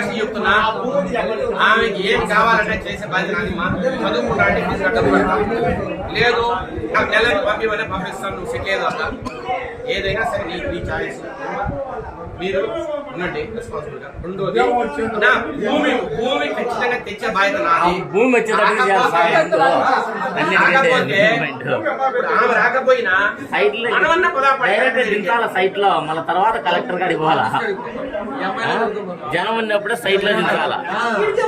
సాక్షి చెప్తున్నా ఆమెకి ఏం కావాలంటే చేసే బాధ్యత నాది చదువుకుంటా అంటే ఫీజు కట్టదు లేదు నాకు నెలకి పంపివనే పంపిస్తాను నువ్వు సెట్ లేదు అట్లా ఏదైనా సరే నీ నీ ఛాయిస్. మీరు ఉండండి రెస్పాన్సిబుల్గా. రెండోది నా భూమి భూమి ఖచ్చితంగా తెచ్చే బాధ్యత నాది. భూమి వచ్చేటప్పుడు చేయాలి సార్ ఎందుకు? అన్నిటికంటే రాకపోతే ఇంప్రూవ్మెంట్. ఇప్పుడు ఆమె రాకపోయినా సైట్లో మనమన్న పదా డైరెక్ట్ దించాల సైట్లో మళ్ళీ తర్వాత కలెక్టర్ గారికి పోవాలా? ఆ? జనం ఉన్నప్పుడే సైట్లో వద్దు. వద్దు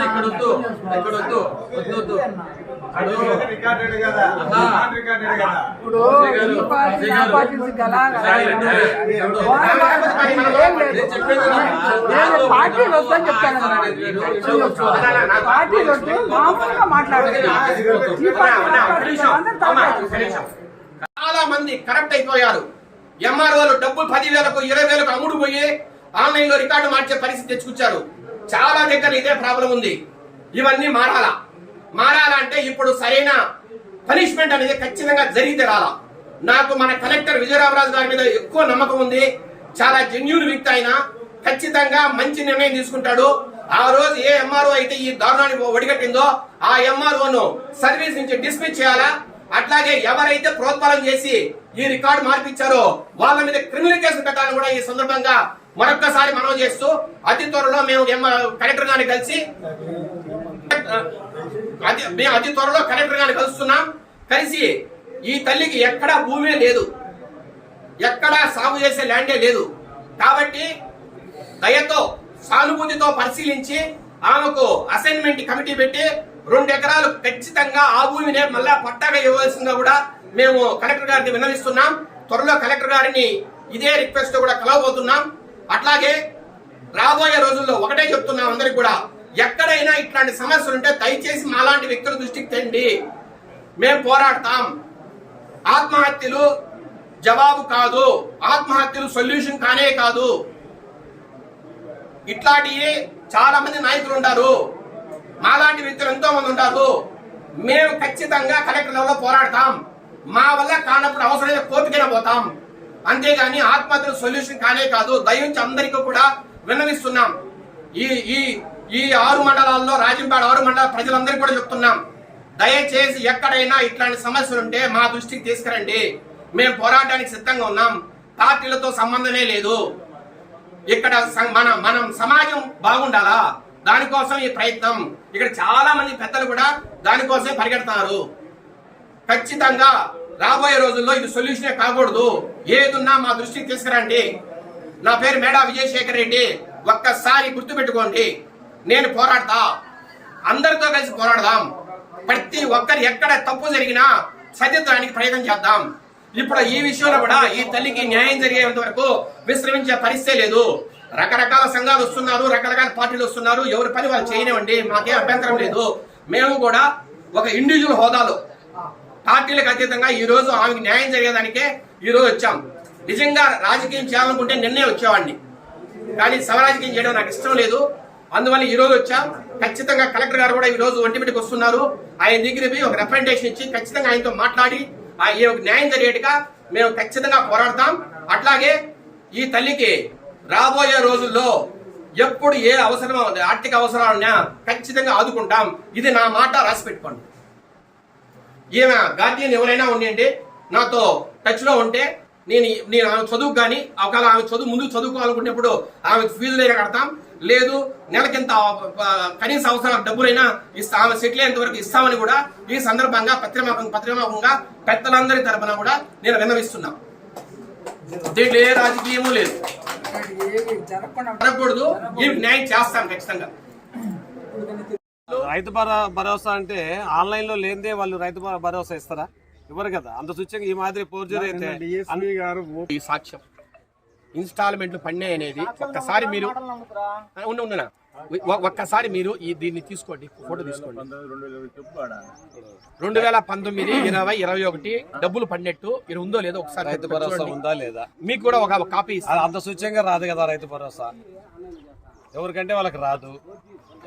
ఇక్కడ వద్దు. ఇక్కడ వద్దు. వద్దు వద్దు. ఇప్పుడు ఈ పార్టీ ఆ పార్టీ గలా పార్టీలు వద్దని చెప్తాను పార్టీలు వద్దు మామూలుగా చాలా మంది కరప్ట్ అయిపోయారు ఎంఆర్ఓలు డబ్బులు పదివేలకు ఇరవై వేలకు అమ్ముడు పోయి ఆన్లైన్లో రికార్డు మార్చే పరిస్థితి తెచ్చుకొచ్చారు చాలా దగ్గర ఇదే ప్రాబ్లం ఉంది ఇవన్నీ మారాలా మారాలా అంటే ఇప్పుడు సరైన పనిష్మెంట్ అనేది ఖచ్చితంగా జరిగితే రాలా నాకు మన కలెక్టర్ విజయరామరాజు గారి మీద ఎక్కువ నమ్మకం ఉంది. చాలా జెన్యున్ వ్యక్తి ఆయన. ఖచ్చితంగా మంచి నిర్ణయం తీసుకుంటాడు. ఆ రోజు ఏ ఎంఆర్ఓ అయితే ఈ దారుణాన్ని ఒడిగట్టిందో ఆ ఎంఆర్ఓను సర్వీస్ నుంచి డిస్మిస్ చేయాలా? అట్లాగే ఎవరైతే ప్రోత్సాహం చేసి ఈ రికార్డు మార్పిచ్చారో వాళ్ళ మీద క్రిమినల్ కేసు పెట్టాలని కూడా ఈ సందర్భంగా మరొక్కసారి మనవి చేస్తూ అతి త్వరలో మేము కలెక్టర్ గారిని కలిసి మేము అతి త్వరలో కలెక్టర్ గారిని కలుస్తున్నాం. కలిసి ఈ తల్లికి ఎక్కడా భూమే లేదు. ఎక్కడా సాగు చేసే ల్యాండే లేదు. కాబట్టి దయతో సానుభూతితో పరిశీలించి ఆమెకు అసైన్మెంట్ కమిటీ పెట్టి రెండు ఎకరాలు ఖచ్చితంగా ఆ భూమినే మళ్ళా పట్టాగా ఇవ్వాల్సిందిగా కూడా మేము కలెక్టర్ గారిని విన్నవిస్తున్నాం. త్వరలో కలెక్టర్ గారిని ఇదే రిక్వెస్ట్ కూడా కలవబోతున్నాం. అట్లాగే రాబోయే రోజుల్లో ఒకటే చెప్తున్నాం అందరికి కూడా ఎక్కడైనా ఇట్లాంటి సమస్యలు ఉంటే దయచేసి మాలాంటి వ్యక్తుల దృష్టికి తెండి. మేము పోరాడతాం. ఆత్మహత్యలు జవాబు కాదు. ఆత్మహత్యలు సొల్యూషన్ కానే కాదు. ఇట్లాంటివి చాలా మంది నాయకులు ఉంటారు. మాలాంటి వ్యక్తులు ఎంతో మంది ఉంటారు. మేము ఖచ్చితంగా కలెక్టర్ లెవెల్లో పోరాడతాం. మా వల్ల కానప్పుడు అవసరమే కోర్టుకైనా పోతాం. అంతేగాని ఆత్మహత్యలు సొల్యూషన్ కానే కాదు. దయించి అందరికీ కూడా విన్నవిస్తున్నాం. ఈ ఈ ఈ ఆరు మండలాల్లో రాజంపేట ఆరు మండల ప్రజలందరికీ కూడా చెప్తున్నాం. దయచేసి ఎక్కడైనా ఇట్లాంటి సమస్యలు ఉంటే మా దృష్టికి తీసుకురండి. మేము పోరాటానికి సిద్ధంగా ఉన్నాం. పార్టీలతో సంబంధమే లేదు. ఇక్కడ మన మనం సమాజం బాగుండాలా? దానికోసం ఈ ప్రయత్నం. ఇక్కడ చాలా మంది పెద్దలు కూడా దానికోసమే పరిగెడతారు ఖచ్చితంగా రాబోయే రోజుల్లో ఇది సొల్యూషనే కాకూడదు. ఏదున్నా మా దృష్టికి తీసుకురండి. నా పేరు మేడా విజయశేఖర్ రెడ్డి. ఒక్కసారి గుర్తుపెట్టుకోండి. నేను పోరాడతా. అందరితో కలిసి పోరాడదాం. ప్రతి ఒక్కరు ఎక్కడ తప్పు జరిగినా సరిదిద్దడానికి ప్రయత్నం చేద్దాం. ఇప్పుడు ఈ విషయంలో కూడా ఈ తల్లికి న్యాయం జరిగేంత వరకు విశ్రమించే పరిస్థితే లేదు. రకరకాల సంఘాలు వస్తున్నారు రకరకాల పార్టీలు వస్తున్నారు. ఎవరి పని వాళ్ళు చేయనివ్వండి మాకేం అభ్యంతరం లేదు. మేము కూడా ఒక ఇండివిజువల్ హోదాలో పార్టీలకు అతీతంగా ఈ రోజు ఆమెకి న్యాయం జరిగేదానికే ఈ రోజు వచ్చాం. నిజంగా రాజకీయం చేయాలనుకుంటే నిన్నే వచ్చేవాడిని. కానీ సవరాజకీయం చేయడం నాకు ఇష్టం లేదు. అందువల్ల ఈ రోజు వచ్చాం. ఖచ్చితంగా కలెక్టర్ గారు కూడా ఈ రోజు ఒంటిమిటికి వస్తున్నారు. ఆయన దగ్గర పోయి ఒక రిప్రజెంటేషన్ ఇచ్చి ఖచ్చితంగా ఆయనతో మాట్లాడి ఆ ఒక న్యాయం జరిగేట్టుగా మేము ఖచ్చితంగా పోరాడతాం. అట్లాగే ఈ తల్లికి రాబోయే రోజుల్లో ఎప్పుడు ఏ అవసరం ఆర్థిక అవసరాలున్నా ఖచ్చితంగా ఆదుకుంటాం. ఇది నా మాట రాసి పెట్టుకోండి. ఈమె గార్డియన్ ఎవరైనా ఉండండి నాతో టచ్లో ఉంటే నేను నేను ఆమె చదువు కానీ ఒకవేళ ఆమె చదువు ముందు చదువుకోవాలనుకున్నప్పుడు ఆమె ఫీజులైనా కడతాం. లేదు నెలకింత ఆ, కనీస అవసరం డబ్బులైనా ఇస్తా ఆమె సెటిల్ అయ్యేంత వరకు ఇస్తామని కూడా ఈ సందర్భంగా పత్రిమాపం పత్రిమాపంగా పెద్దలందరి తరపున కూడా నేను విన్నవిస్తున్నా. దీంట్లో ఏ రాజకీయము లేదు. జరగకూడదు. ఈ న్యాయం చేస్తాం ఖచ్చితంగా. రైతు భరో- భరోసా అంటే ఆన్లైన్లో లేనిదే వాళ్ళు రైతు భరోసా ఇస్తారా? ఇవ్వరు కదా. అంత స్వచ్ఛంగా ఈ మాదిరి ఫోర్జరీ అయితే ఈ సాక్ష్యం. ఇన్స్టాల్మెంట్లు పడినాయి అనేది ఒక్కసారి మీరు ఉండు ఉండునా. ఒక్కసారి మీరు ఈ దీన్ని తీసుకోండి ఫోటో తీసుకోండి. రెండు వేల పంతొమ్మిది ఇరవై ఇరవై ఒకటి డబ్బులు పడినట్టు ఇది ఉందో లేదో ఒకసారి రైతు భరోసా. ఉందా లేదా? మీకు కూడా ఒక కాపీ అంత స్వచ్ఛంగా రాదు కదా రైతు భరోసా. ఎవరికంటే వాళ్ళకి రాదు.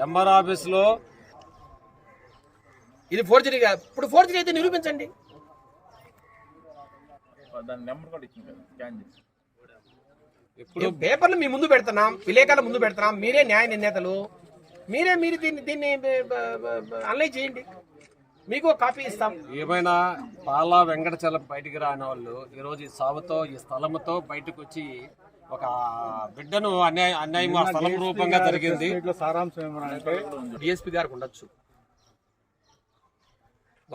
ఎంఆర్ ఆఫీస్లో ఇది ఫోర్జరీ ఇప్పుడు ఫోర్జరీ అయితే నిరూపించండి. దాని నెంబర్ కూడా ఇచ్చింది కదా ఇప్పుడు పేపర్లు మీ ముందు పెడుతున్నాం విలేకరుల ముందు పెడుతున్నాం. మీరే న్యాయ నిర్ణేతలు. మీరే మీరు దీన్ని దీన్ని అనలైజ్ చేయండి. మీకు కాపీ ఇస్తాం. ఏమైనా పాలా వెంకటచలం బయటికి రాని వాళ్ళు ఈ రోజు ఈ సాగుతో ఈ స్థలముతో బయటకు వచ్చి ఒక బిడ్డను అన్యాయం అన్యాయం ఆ స్థలం రూపంగా జరిగింది. డిఎస్పీ గారికి ఉండొచ్చు.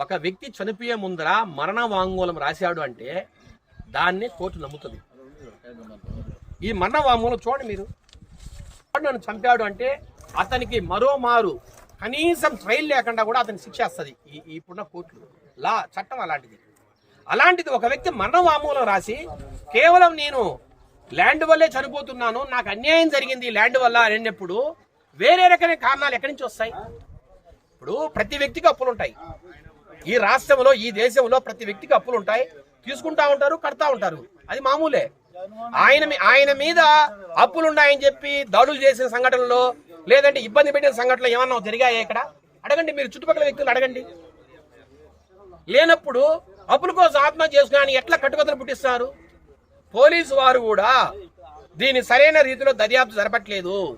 ఒక వ్యక్తి చనిపోయే ముందర మరణ వాంగ్మూలం రాశాడు అంటే దాన్ని కోర్టు నమ్ముతుంది. ఈ మరణ చూడండి మీరు. నన్ను చంపాడు అంటే అతనికి మరో మారు. కనీసం ట్రైల్ లేకుండా కూడా అతని శిక్ష వస్తుంది. ఈ ఇప్పుడున్న కోర్టులు. లా చట్టం అలాంటిది. అలాంటిది ఒక వ్యక్తి మరణవామూలం రాసి కేవలం నేను ల్యాండ్ వల్లే చనిపోతున్నాను. నాకు అన్యాయం జరిగింది ల్యాండ్ వల్ల అనేటప్పుడు వేరే రకమైన కారణాలు ఎక్కడి నుంచి వస్తాయి? ఇప్పుడు ప్రతి వ్యక్తికి అప్పులు ఉంటాయి. ఈ రాష్ట్రంలో ఈ దేశంలో ప్రతి వ్యక్తికి అప్పులు ఉంటాయి. తీసుకుంటా ఉంటారు కడతా ఉంటారు. అది మామూలే. ఆయన మీ- ఆయన మీద అప్పులున్నాయని చెప్పి దాడులు చేసిన సంఘటనలో లేదంటే ఇబ్బంది పెట్టిన సంఘటనలు ఏమన్నా జరిగాయా ఇక్కడ? అడగండి మీరు చుట్టుపక్కల వ్యక్తులు అడగండి. లేనప్పుడు అప్పుల కోసం ఆత్మహత్య చేసుకుని ఎట్లా కట్టుకథలు పుట్టిస్తారు? పోలీసు వారు కూడా దీన్ని సరైన రీతిలో దర్యాప్తు జరపట్లేదు.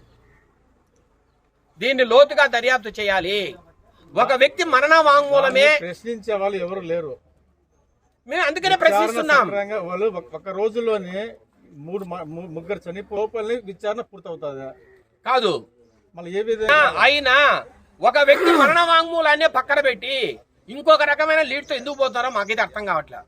దీన్ని లోతుగా దర్యాప్తు చేయాలి. ఒక వ్యక్తి మరణ వాంగ్మూలమే ప్రశ్నించే వాళ్ళు ఎవరు లేరు. మేము అందుకనే ప్రశ్నిస్తున్నాం. వాళ్ళు ఒక- రోజులోనే మూడు ముగ్గురు చనిపోపల్ని విచారణ పూర్తవుతుంది. కాదు. మళ్ళీ ఏ విధంగా? ఆయన ఒక వ్యక్తి మరణ వాంగ్మూలాన్ని పక్కన పెట్టి ఇంకొక రకమైన లీడ్తో ఎందుకు పోతారో మాకైతే అర్థం కావట్లేదు